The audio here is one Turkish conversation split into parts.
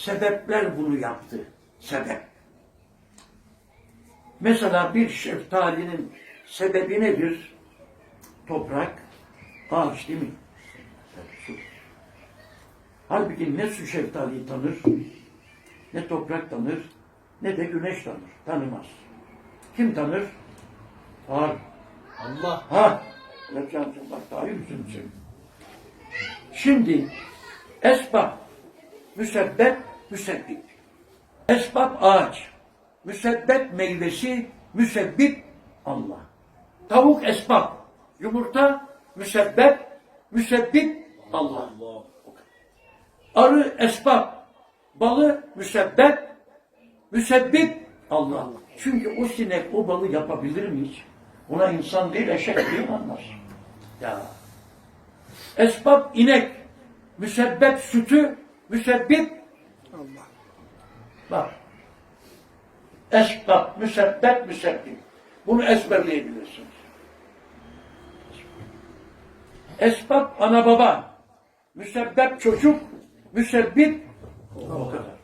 sebepler bunu yaptı. Sebep. Mesela bir şeftalinin sebebi nedir? Toprak, ağaç değil mi? Su. Halbuki ne su şeftaliyi tanır, ne toprak tanır, ne de güneş tanır. Tanımaz. Kim tanır? Var. Allah. Ha, yapacağım bak daha yüzümsün. Şimdi esbab, müsebbep, müsebbip. Esbab ağaç, müsebbep meyvesi, müsebbip Allah. Tavuk esbab, yumurta müsebbep, müsebbip Allah. Arı esbab, balı müsebbep, müsebbip Allah. Çünkü o sinek o balı yapabilir mi hiç? Ona insan değil eşek değil mi anlar? Ya. Esbab inek, müsebbep sütü, müsebbip Allah. Bak. Esbab, müsebbep, müsebbip. Bunu ezberleyebilirsiniz. Esbab ana baba, müsebbep çocuk, müsebbip o kadar.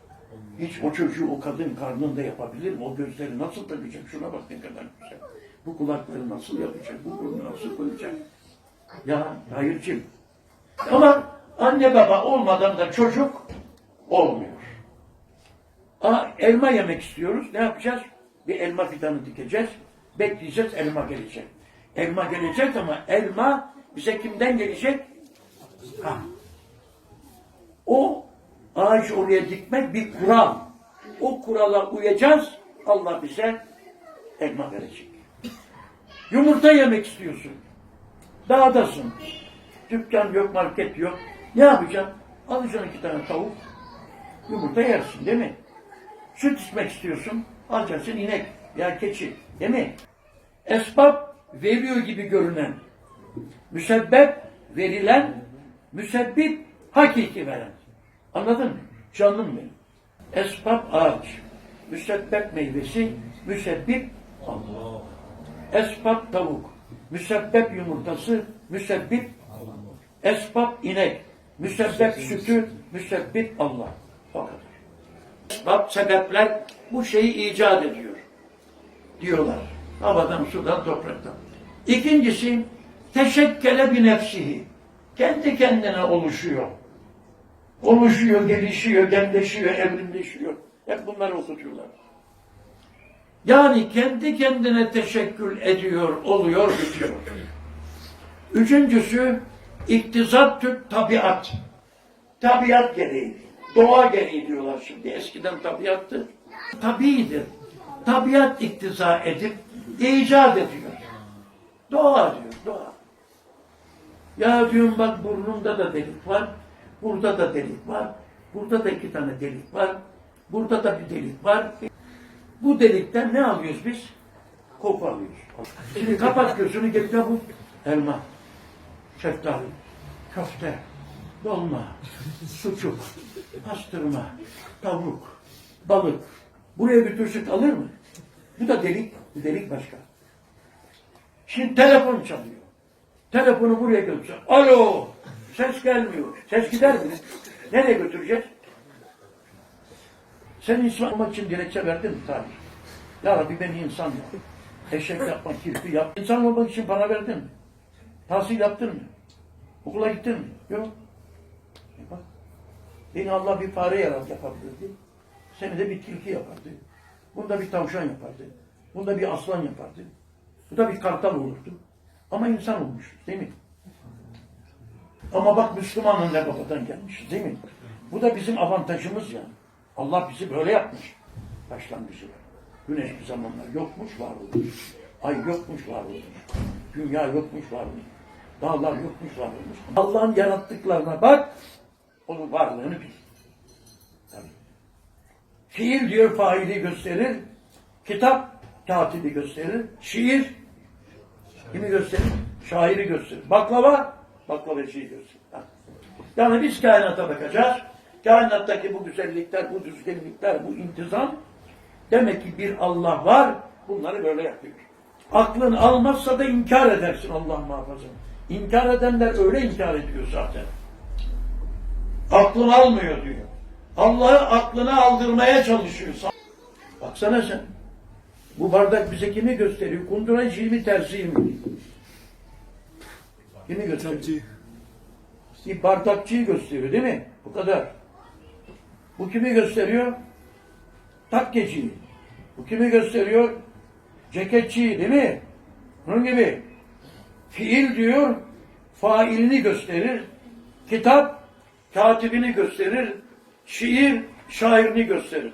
Hiç o çocuğu o kadın karnında yapabilir mi? O gözleri nasıl takacak? Şuna bak ne kadar güzel. Bu kulakları nasıl yapacak? Bu burnu nasıl koyacak? Ya hayırcığım. Ama anne baba olmadan da çocuk olmuyor. Aa, elma yemek istiyoruz. Ne yapacağız? Bir elma fidanı dikeceğiz. Bekleyeceğiz elma gelecek. Elma gelecek ama elma bize kimden gelecek? Ha. O ağaç oraya dikmek bir kural. O kurala uyacağız. Allah bize elma verecek. Yumurta yemek istiyorsun. Dağdasın. Dükkan yok, market yok. Ne yapacaksın? Alacaksın iki tane tavuk. Yumurta yersin değil mi? Süt içmek istiyorsun. Alacaksın inek ya keçi. Değil mi? Esbab veriyor gibi görünen. Müsebbep verilen, müsebbip hakiki veren. Anladın mı? Canım benim. Esbab ağaç, müsebbep meyvesi, müsebbip Allah. Esbab tavuk, müsebbep yumurtası, müsebbip Esbab inek, müsebbep sütü, müsebbip Allah. Esbab sebepler bu şeyi icat ediyor. Diyorlar. Havadan, sudan, topraktan. İkincisi, teşekkele bir nefsihi. Kendi kendine oluşuyor. Oluşuyor, gelişiyor, genleşiyor, evrimleşiyor. Hep bunları okutuyorlar. Yani kendi kendine teşekkül ediyor, oluyor, bitiyor. Üçüncüsü, iktizattü tabiat. Tabiat gereği. Doğa gereği diyorlar şimdi. Eskiden tabiattı. Tabiidir. Tabiat iktiza edip icat ediyor. Doğa diyor, doğa. Ya diyorum bak burnumda da delik var, burada da delik var, burada da iki tane delik var, burada da bir delik var. Bu delikten ne alıyoruz biz? Koku alıyoruz. Şimdi kapat gözünü getir bu elma, şeftali, köfte, dolma, sucuk, pastırma, tavuk, balık. Buraya götürsek alır mı? Bu da delik, bu delik başka. Şimdi telefon çalıyor. Telefonu buraya götür. Alo! Ses gelmiyor. Ses gider mi? Nereye götüreceğiz? Sen insan olmak için gerekçe verdin mi Tanrı? Ya Rabbi beni insan yap. Eşek yapma, kirpi yap. İnsan olmak için para verdin mi? Tahsil yaptın mı? Okula gittin mi? Yok. Beni Allah bir fare yapabilirdi. Seni de bir tilki yapardı. Bunda bir tavşan yapardı. Bunda bir aslan yapardı. Bu da bir kartal olurdu. Ama insan olmuş değil mi? Ama bak Müslümanın ne babadan gelmiş değil mi? Bu da bizim avantajımız yani. Allah bizi böyle yapmış. Başlangıcı. Güneş bir zamanlar yokmuş var olmuş. Ay yokmuş var olmuş. Dünya yokmuş var olmuş. Dağlar yokmuş var olmuş. Allah'ın yarattıklarına bak. Onun varlığını bil. Tabii. Fiil diyor faili gösterir. Kitap katibi gösterir. Şiir kimi gösterir? Şairi gösterir. Baklava baklavacıyı gösterir. Yani biz kainata bakacağız. Kainattaki bu güzellikler, bu düzgünlükler, bu intizam demek ki bir Allah var. Bunları böyle yapıyor. Aklın almazsa da inkar edersin Allah muhafaza. İnkar edenler öyle inkar ediyor zaten. Aklın almıyor diyor. Allah'ı aklına aldırmaya çalışıyorsun. Baksana sen. Bu bardak bize kimi gösteriyor? Kunduracı mi tersi mi? Kimi gösteriyor? Bir bardakçıyı gösteriyor değil mi? Bu kadar. Bu kimi gösteriyor? Takkeciyi. Bu kimi gösteriyor? Ceketçiyi değil mi? Bunun gibi. Fiil diyor, failini gösterir. Kitap, katibini gösterir. Şiir, şairini gösterir.